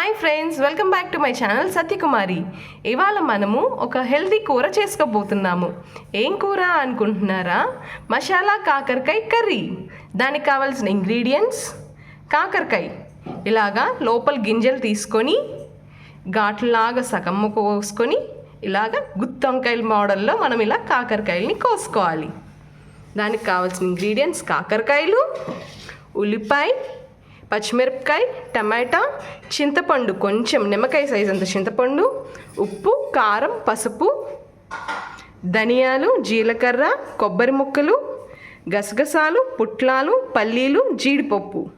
Hi friends welcome back to my channel Satyakumari. ఇవాళ మనము ఒక హెల్తీ కూర చేసుకోబోతున్నాము. ఏం కూర అనుకుంటున్నారా? మసాలా కాకరకాయ కర్రీ. దానికి కావాల్సిన ఇంగ్రీడియంట్స్? కాకరకాయ. ఇలాగా లోపల గింజలు తీసుకొని ఘాట్లాగా సగం కోసుకొని ఇలాగ గుత్తొంకాయల మోడల్లో మనం ఇలా కాకరకాయల్ని కోసుకోవాలి. దానికి కావాల్సిన ఇంగ్రీడియంట్స్ కాకరకాయలు ఉల్లిపాయ పచ్చిమిరపకాయ టమాటా చింతపండు. కొంచెం నిమ్మకాయ సైజ్ అంత చింతపండు ఉప్పు కారం పసుపు ధనియాలు జీలకర్ర కొబ్బరి ముక్కలు గసగసాలు పుట్లాలు పల్లీలు జీడిపప్పు.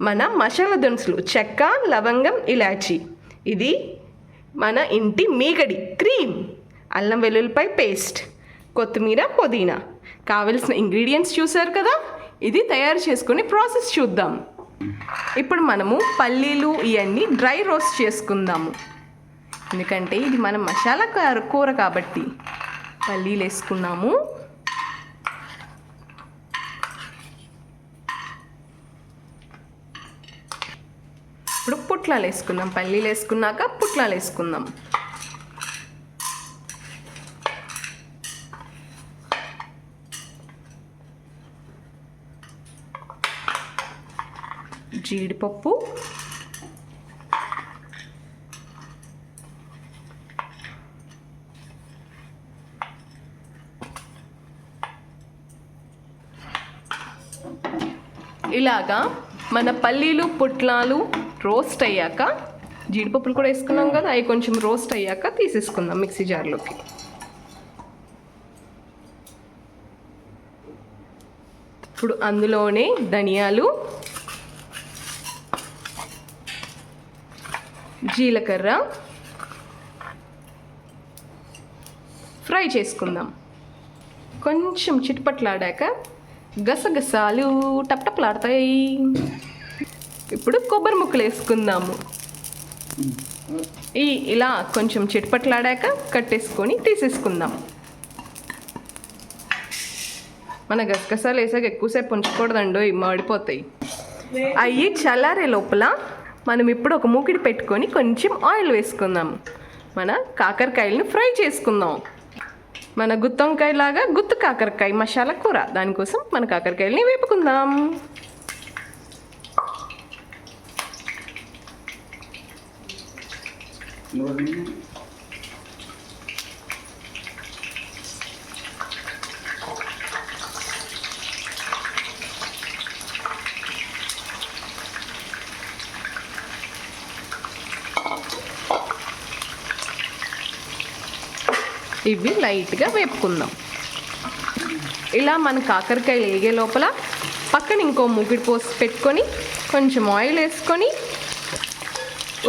మన మసాలా దినుసులు చెక్క లవంగం ఇలాచి. ఇది మన ఇంటి మీగడి క్రీమ్. అల్లం వెల్లుల్లిపాయ పేస్ట్ కొత్తిమీర పుదీనా. కావలసిన ఇంగ్రీడియంట్స్ చూసారు కదా? ఇది తయారు చేసుకుని ప్రాసెస్ చూద్దాం. ఇప్పుడు మనము పల్లీలు ఇవన్నీ డ్రై రోస్ట్ చేసుకుందాము. ఎందుకంటే ఇది మన మసాలా కూర- కూర కాబట్టి పల్లీలు వేసుకున్నాము. ఇప్పుడు పుట్లాలు వేసుకుందాం పల్లీలు వేసుకున్నాక పుట్లాలు వేసుకుందాం. జీడిపప్పు. ఇలాగా మన పల్లీలు పుట్లాలు రోస్ట్ అయ్యాక జీడిపప్పులు కూడా వేసుకున్నాం కదా అవి కొంచెం రోస్ట్ అయ్యాక తీసేసుకుందాం మిక్సీ జార్లోకి. ఇప్పుడు అందులోనే ధనియాలు జీలకర్ర. ఫ్రై చేసుకుందాం. కొంచెం చిట్పట్లాడాక గసగసాలు టప్టప్లాడతాయి ఇప్పుడు కొబ్బరి ముక్కలు వేసుకుందాము. ఈ ఇలా కొంచెం చిట్పట్లాడాక కట్టేసుకొని తీసేసుకుందాం. మన గసగసాలు వేసాక ఎక్కువసేపు ఉంచకూడదండో మాడిపోతాయి. అవి చల్లారే లోపల మనం ఇప్పుడు ఒక మూకిడి పెట్టుకొని కొంచెం ఆయిల్ వేసుకుందాం. మన కాకరకాయలను ఫ్రై చేసుకుందాం. మన గుత్తొంకాయ లాగా గుత్తు కాకరకాయ మసాలా కూర. దానికోసం మన కాకరకాయలని వేపుకుందాం. ఇవి లైట్గా వేపుకుందాం. ఇలా మన కాకరకాయలు వేగే లోపల పక్కన ఇంకో మూకిడి పోసి పెట్టుకొని కొంచెం ఆయిల్ వేసుకొని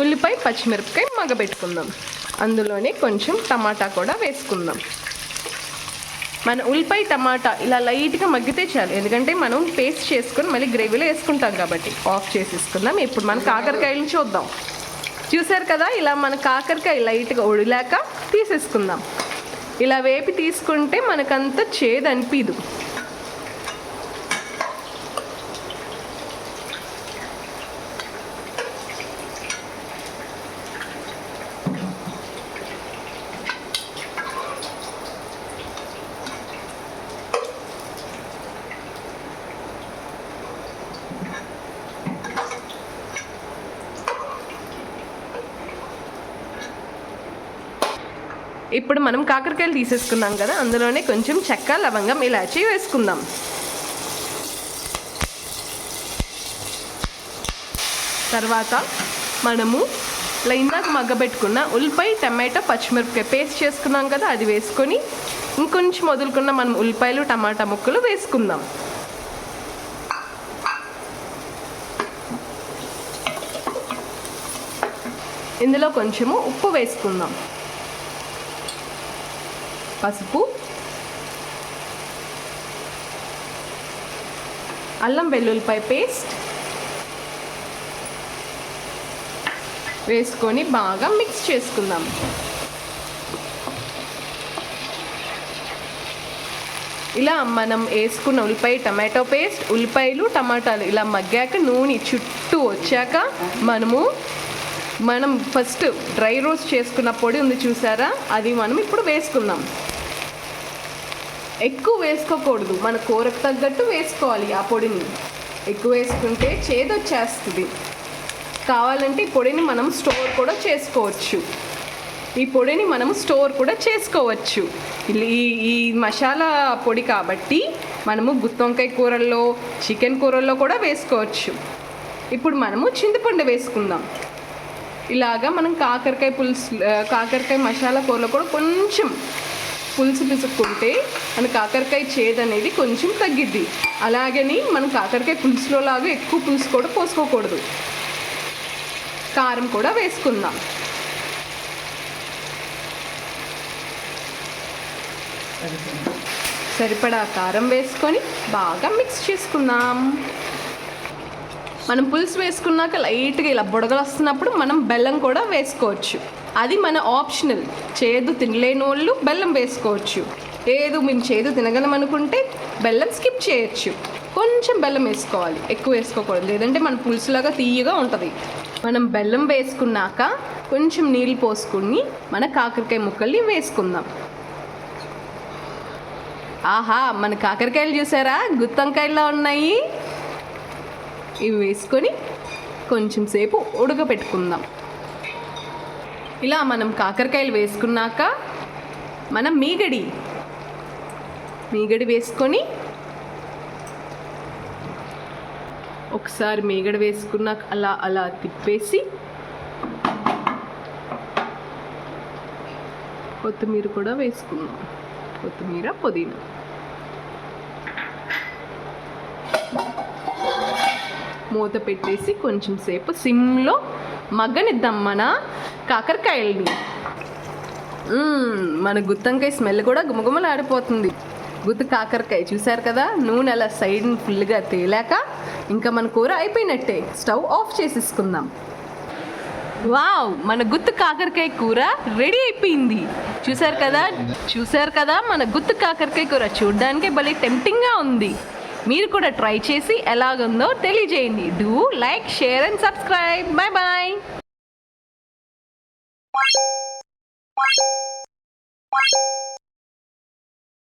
ఉల్లిపాయ పచ్చిమిరపకాయ మగబెట్టుకుందాం అందులోనే కొంచెం టమాటా కూడా వేసుకుందాం. మన ఉల్లిపాయ టమాటా ఇలా లైట్గా మగ్గితే చాలు. ఎందుకంటే మనం పేస్ట్ చేసుకొని మళ్ళీ గ్రేవీలో వేసుకుంటాం కాబట్టి. ఆఫ్ చేసేసుకుందాం. ఇప్పుడు మన కాకరకాయలు చూద్దాం. చూసారు కదా ఇలా మన కాకరకాయ లైట్గా ఉడిలాక తీసేసుకుందాం. ఇలా వేపి తీసుకుంటే మనకంత చేదు అనిపించదు ఇప్పుడు మనం కాకరకాయలు తీసేసుకున్నాం కదా అందులోనే కొంచెం చెక్క లవంగం ఇలాచి వేసుకుందాం. తర్వాత మనము లైన్దాక మగ్గబెట్టుకున్న ఉల్లిపాయ టమాటో పచ్చిమిరపకాయ పేస్ట్ చేసుకున్నాం కదా అది వేసుకొని ఇంకొంచెం వదులుకున్న మనం ఉల్లిపాయలు టమాటా ముక్కలు వేసుకుందాం. ఇందులో కొంచెము ఉప్పు వేసుకుందాం. పసుపు అల్లం వెల్లుల్లిపాయ పేస్ట్ వేసుకొని బాగా మిక్స్ చేసుకుందాం. ఇలా మనం వేసుకున్న ఉల్లిపాయ టమాటో పేస్ట్ ఉల్లిపాయలు టమాటాలు ఇలా మగ్గాక నూనె చుట్టూ వచ్చాక మనము మనం ఫస్ట్ డ్రై రోస్ట్ చేసుకున్న పొడి ఉంది చూసారా? అది మనం ఇప్పుడు వేసుకుందాం. ఎక్కువ వేసుకోకూడదు. మన కూరకు తగ్గట్టు వేసుకోవాలి ఆ పొడిని. ఎక్కువ వేసుకుంటే చేదొచ్చేస్తుంది. కావాలంటే ఈ పొడిని మనం స్టోర్ కూడా చేసుకోవచ్చు. ఈ పొడిని మనం స్టోర్ కూడా చేసుకోవచ్చు. ఈ ఈ మసాలా పొడి కాబట్టి మనము గుత్తొంకాయ కూరల్లో చికెన్ కూరల్లో కూడా వేసుకోవచ్చు. ఇప్పుడు మనము చింతపండు వేసుకుందాం. ఇలాగా మనం కాకరకాయ పులుసు కాకరకాయ మసాలా కూరలో కూడా కొంచెం పులుసు పిసుక్కుంటే మన కాకరకాయ చేదు అనేది కొంచెం తగ్గిద్ది. అలాగని మనం కాకరకాయ పులుసులో లాగా ఎక్కువ పులుసు కూడా పోసుకోకూడదు. కారం కూడా వేసుకుందాం. సరిపడా కారం వేసుకొని బాగా మిక్స్ చేసుకుందాం. మనం పులుసు వేసుకున్నాక లైట్గా ఇలా బుడగలు వస్తున్నప్పుడు మనం బెల్లం కూడా వేసుకోవచ్చు. అది మన ఆప్షనల్ చేదు తినలేని వాళ్ళు బెల్లం వేసుకోవచ్చు. లేదు మేము చేదు తినగలం అనుకుంటే బెల్లం స్కిప్ చేయొచ్చు. కొంచెం బెల్లం వేసుకోవాలి. ఎక్కువ వేసుకోకూడదు. లేదంటే మన పులుసులాగా తీయగా ఉంటుంది. మనం బెల్లం వేసుకున్నాక కొంచెం నీళ్ళు పోసుకుని మన కాకరకాయ ముక్కల్ని వేసుకుందాం. ఆహా మన కాకరకాయలు చూసారా? గుత్తంకాయల్లో ఉన్నాయి. ఇవి వేసుకొని కొంచెం సేపు ఉడకపెట్టుకుందాం. ఇలా మనం కాకరకాయలు వేసుకున్నాక మనం మీగడి మీగడి వేసుకొని ఒకసారి మీగడ వేసుకున్నాక అలా అలా తిప్పేసి కొత్తిమీర కూడా వేసుకుందాం కొత్తిమీర పుదీనా. మూత పెట్టేసి కొంచెం సేపు సిమ్లో మగ్గనిద్దాం మన కాకరకాయల్ని మన గుత్తంకాయ స్మెల్ కూడా గుమగుమలాడిపోతుంది. గుత్తి కాకరకాయ చూశారు కదా? నూనె అలా సైడ్ ఫుల్గా తేలాక ఇంకా మన కూర అయిపోయినట్టే. స్టవ్ ఆఫ్ చేసేసుకుందాం. వావ్ మన గుత్తు కాకరకాయ కూర రెడీ అయిపోయింది. చూసారు కదా? చూసారు కదా? మన గుత్తు కాకరకాయ కూర చూడడానికి భలే టెంప్టింగ్గా ఉంది. మీరు కూడా ట్రై చేసి ఎలాగుందో తెలియజేయండి. Do like share and subscribe. Bye bye Wow.